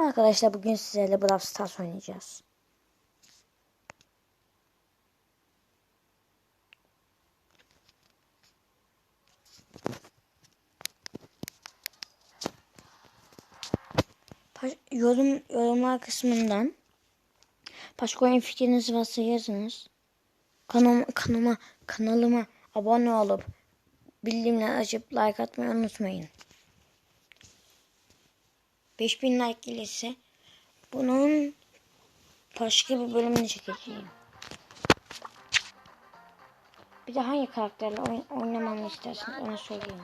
Arkadaşlar bugün sizlerle Brawl Stars oynayacağız. Yorum yorumlar kısmından başka oyun fikriniz varsa yazınız. Kanama, kanıma, kanalıma abone olup bildirimleri açıp like atmayı unutmayın. 5000 like gelirse bunun başka bir bölümünü çekeceğim. Bir de hangi karakterle oyn oynamamı isterseniz ona söyleyin.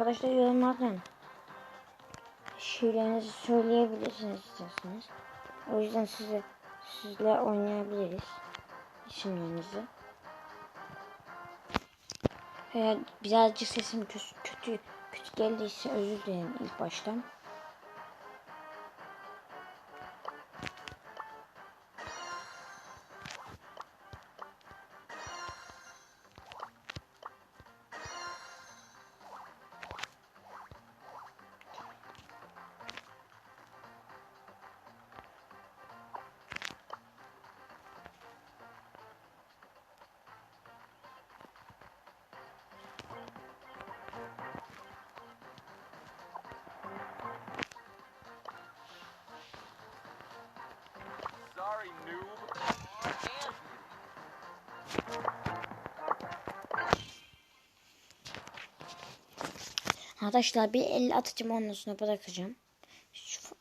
Arkadaşlar yorumlardan şeylerinizi söyleyebilirsiniz isterseniz. O yüzden size sizle oynayabiliriz isimlerinizi. Eğer birazcık sesim kötü, kötü, kötü geldiyse özür dilerim ilk baştan. Arkadaşlar bir el atacağım ondan sonra bırakacağım.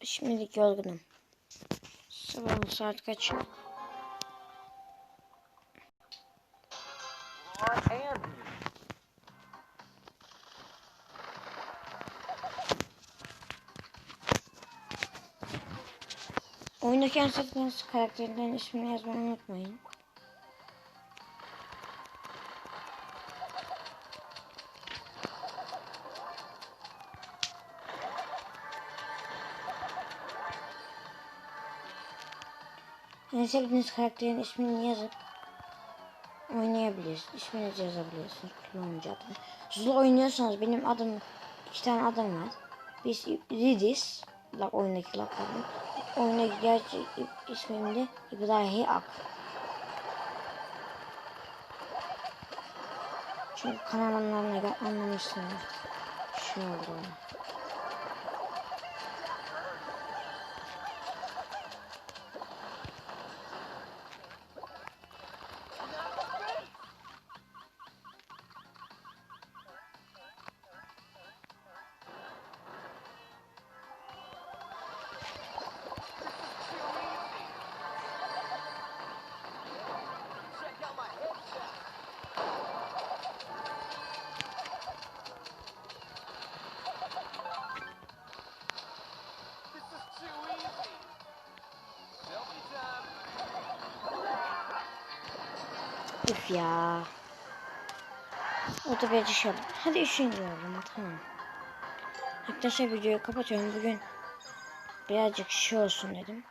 Şimdilik yorgunum. Sabahın saat kaç? and Oyundaki en sevdiğiniz karakterlerin ismini yazmayı unutmayın. En sevdiğiniz karakterin ismini yazıp oynayabilirsiniz. İsminizi yazabilirsiniz. Kullanıcı adını. Zula oynuyorsanız benim adım iki tane adım var. Biz Ridis oyundaki lakabım. Oyundaki gerçek ismim de İbrahim Ak. Çünkü kanalımlarına anlamışsınız. Şey oldu. Üf ya. O da bir şey oldu. Hadi üçüncü oldum. Tamam. Arkadaşlar videoyu kapatıyorum. Bugün birazcık şey olsun dedim.